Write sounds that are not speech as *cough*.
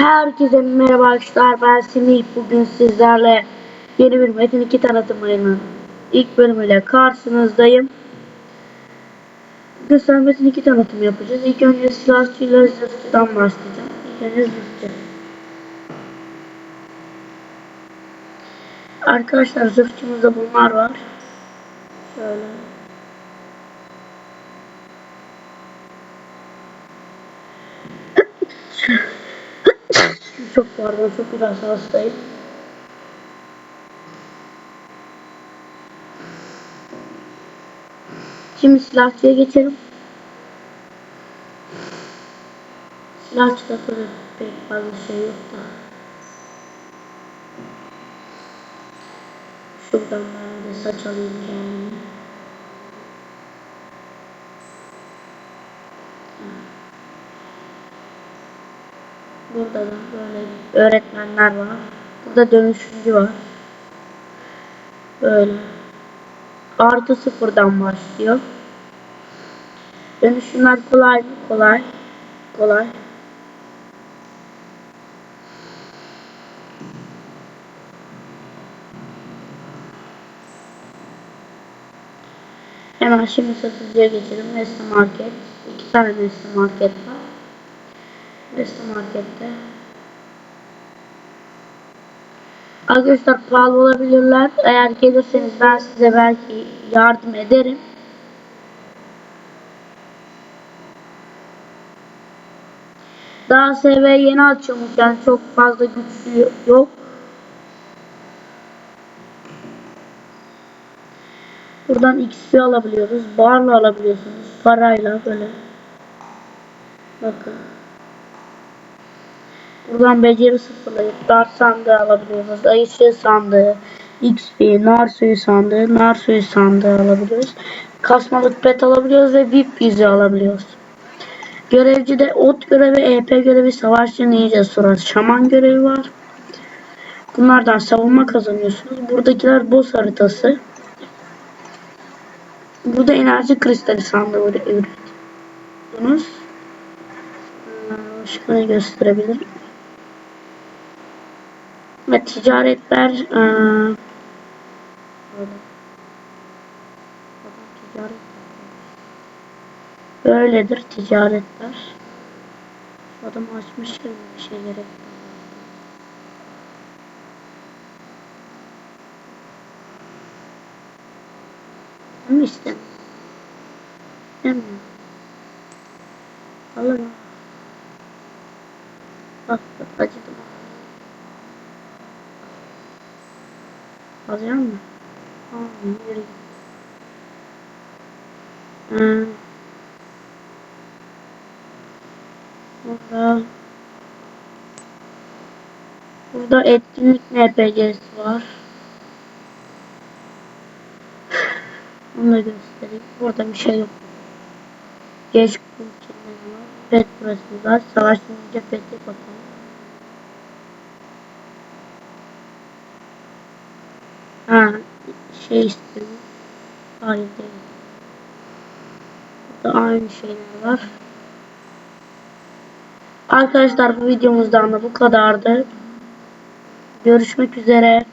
Herkese merhaba arkadaşlar ben Semih bugün sizlerle yeni bir Metin 2 tanıtımının ilk bölümüyle karşınızdayım. Sana Metin 2 tanıtımı yapacağız. İlk önce silahçıyla zırhçıdan başlayacağım. İlk önce zırhçı. Arkadaşlar zırhçımızda bunlar var. Şöyle. Çok pardon çok biraz hastayım. Şimdi silahçıya geçelim. Silahçıda böyle pek fazla şey yok da. Şuradan ben de saç alayım kendime. Burada da böyle öğretmenler var. Burada dönüşümcü var. Böyle. Artı sıfırdan başlıyor. Dönüşümler kolay mı? Kolay. Kolay. Hemen şimdi satıcıya geçelim. Nesne Market. İki tane Nesne Market var. Nesne Market'te. Arkadaşlar pahalı olabilirler. Eğer gelirseniz ben size belki yardım ederim. Daha SV yeni açılmış yani çok fazla güçlü yok. Buradan XP alabiliyoruz. Barla alabiliyorsunuz. Parayla böyle. Bakın. Buradan beceri sıfırlayıp dart sandığı alabiliyoruz. Ayışı sandığı, XP, nar suyu sandığı, nar suyu sandığı alabiliyoruz. Kasmalık pet alabiliyoruz ve VIP yüzü alabiliyoruz. Görevcide ot görevi, EP görevi, savaşçı, ninja, sonra şaman görevi var. Bunlardan savunma kazanıyorsunuz. Buradakiler boss haritası. Burada enerji kristali sandığı üretiyorsunuz. Başka ne gösterebilirim? Ve ticaretler ticaret böyledir ticaretler. Şu adam açmış bir şey gerek. Ama istemiyorum. İstemiyorum. Alacak mı? Tamam yürü. Hmm. Burada Burada etkinlik NPC'si var. *laughs* Onu da göstereyim. Burada bir şey yok. Geç var. Pet burası var. Savaşınca peti bakalım. Ha, şey istiyorum. Hayır değil. Burada aynı şeyler var. Arkadaşlar bu videomuzdan da bu kadardı. Görüşmek üzere.